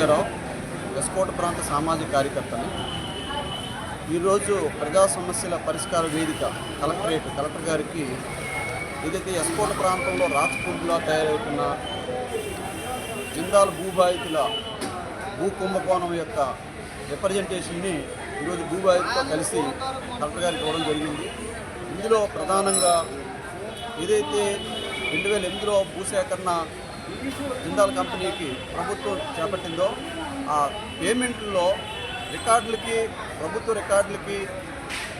రామయ్యరావు వెస్కోట ప్రాంత సామాజిక కార్యకర్తని ఈరోజు ప్రజా సమస్యల పరిష్కార వేదిక కలెక్టరేట్ కలెక్టర్ గారికి ఏదైతే ఎస్కోట ప్రాంతంలో రాచపూడిలా తయారవుతున్న జిందాల్ భూబాధితుల భూ కుంభకోణం యొక్క రిప్రజెంటేషన్ని ఈరోజు భూబాధితులతో కలిసి కలెక్టర్ గారికి ఇవ్వడం జరిగింది. ఇందులో ప్రధానంగా ఏదైతే రెండు వేల ఎనిమిదిలో భూసేకరణ జిందాల్ కంపెనీకి ప్రభుత్వం చేపట్టిందో ఆ పేమెంట్లో రికార్డులకి ప్రభుత్వ రికార్డులకి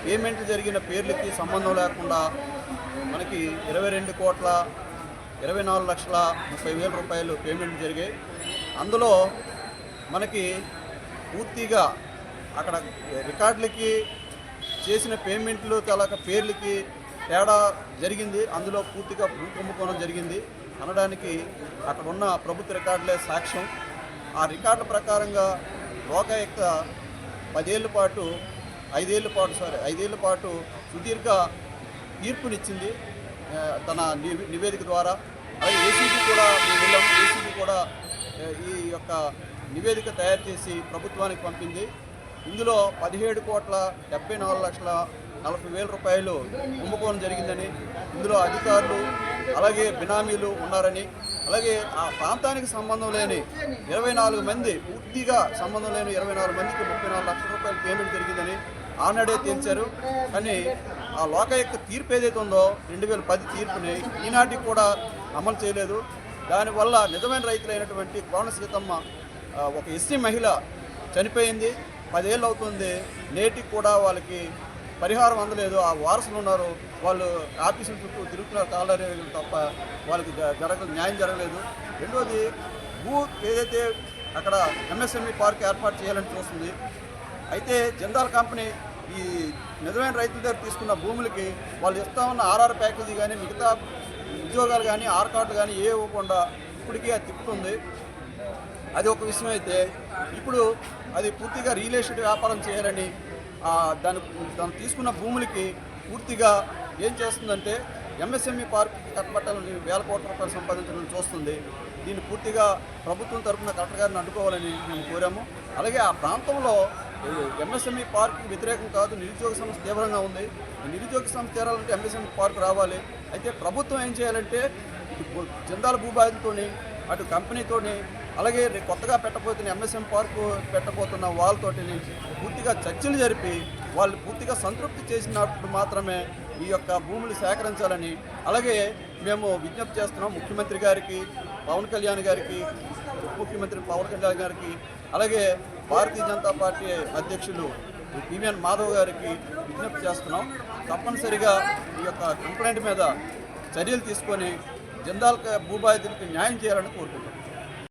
పేమెంట్ జరిగిన పేర్లకి సంబంధం లేకుండా మనకి ఇరవై రెండు కోట్ల ఇరవై నాలుగు లక్షల ముప్పై వేల రూపాయలు పేమెంట్ జరిగాయి. అందులో మనకి పూర్తిగా అక్కడ రికార్డులకి చేసిన పేమెంట్లు తలక పేర్లకి తేడా జరిగింది. అందులో పూర్తిగా భూ కుంభకోణం జరిగింది. అనడానికి అక్కడ ఉన్న ప్రభుత్వ రికార్డులే సాక్ష్యం. ఆ రికార్డుల ప్రకారంగా లోకాయుక్త పదేళ్ళ పాటు ఐదేళ్ళ పాటు సారీ ఐదేళ్ళ పాటు సుదీర్ఘ తీర్పునిచ్చింది తన నివే- నివేదిక ద్వారా. అలాగే ఏసీబీ కూడా మేము వెళ్ళాం. ఏసీబీ కూడా ఈ యొక్క నివేదిక తయారు చేసి ప్రభుత్వానికి పంపింది. ఇందులో పదిహేడు కోట్ల డెబ్బై నాలుగు లక్షల నలభై వేల రూపాయలు కుంభకోణం జరిగిందని ఇందులో అధికారులు అలాగే బినామీలు ఉన్నారని అలాగే ఆ ప్రాంతానికి సంబంధం లేని ఇరవై నాలుగు మంది పూర్తిగా సంబంధం లేని ఇరవై నాలుగు మందికి ముప్పై నాలుగు లక్షల రూపాయలు పేమెంట్ జరిగిందని ఆనాడే తేల్చారు. కానీ ఆ లోకాయుక్త తీర్పు ఏదైతే ఉందో రెండు వేల పది తీర్పుని ఈనాటికి కూడా అమలు చేయలేదు. దానివల్ల నిజమైన రైతులైనటువంటి కోన సీతమ్మ ఒక ఎస్సీ మహిళ చనిపోయింది. పదేళ్ళు అవుతుంది నేటికి కూడా వాళ్ళకి పరిహారం అందలేదు. ఆ వారసులు ఉన్నారు. వాళ్ళు ఆఫీసుల చుట్టూ తిరుగుతున్నారు. కాలరేలు తప్ప వాళ్ళకి జ- జరగ న్యాయం జరగలేదు. రెండోది భూ ఏదైతే అక్కడ ఎంఎస్ఎంఈ పార్క్ ఏర్పాటు చేయాలని చూస్తుంది అయితే జిందాల్ కంపెనీ ఈ నిజమైన రైతుల దగ్గర తీసుకున్న భూములకి వాళ్ళు ఇస్తా ఉన్న ఆర్ఆర్ ప్యాకేజీ కానీ మిగతా ఉద్యోగాలు కానీ ఆర్ కార్డు కానీ ఏ ఇవ్వకుండా ఇప్పటికీ అది తిప్పుతుంది. అది ఒక విషయం అయితే. ఇప్పుడు అది పూర్తిగా రియల్ ఎస్టేట్ వ్యాపారం చేయాలని దాని దాన్ని తీసుకున్న భూములకి పూర్తిగా ఏం చేస్తుందంటే ఎంఎస్ఎంఈ పార్క్కి కట్టబట్టాలని వేల కోట్ల రూపాయలు సంపాదించడం చూస్తుంది. దీన్ని పూర్తిగా ప్రభుత్వం తరఫున కలెక్టర్ గారిని అడ్డుకోవాలని మేము కోరాము. అలాగే ఆ ప్రాంతంలో ఎంఎస్ఎంఈ పార్క్ వ్యతిరేకం కాదు నిరుద్యోగ సమస్య తీవ్రంగా ఉంది. నిరుద్యోగ సమస్య తీరాలంటే ఎంఎస్ఎంఈ పార్క్ రావాలి. అయితే ప్రభుత్వం ఏం చేయాలంటే జిందాల భూభాగంతో అటు కంపెనీతోని అలాగే కొత్తగా పెట్టబోతున్న ఎంఎస్ఎం పార్క్ పెట్టబోతున్న వాళ్ళతోటి పూర్తిగా చర్చలు జరిపి వాళ్ళు పూర్తిగా సంతృప్తి చేసినప్పుడు మాత్రమే ఈ యొక్క భూములు సేకరించాలని అలాగే మేము విజ్ఞప్తి చేస్తున్నాం ముఖ్యమంత్రి గారికి పవన్ కళ్యాణ్ గారికి ముఖ్యమంత్రి పవన్ కళ్యాణ్ గారికి అలాగే భారతీయ జనతా పార్టీ అధ్యక్షులు పివిఎన్ మాధవ్ గారికి విజ్ఞప్తి చేస్తున్నాం. తప్పనిసరిగా ఈ యొక్క కంప్లైంట్ మీద చర్యలు తీసుకొని జిందాల్ భూబాధితులకు న్యాయం చేయాలని కోరుకుంటున్నాం.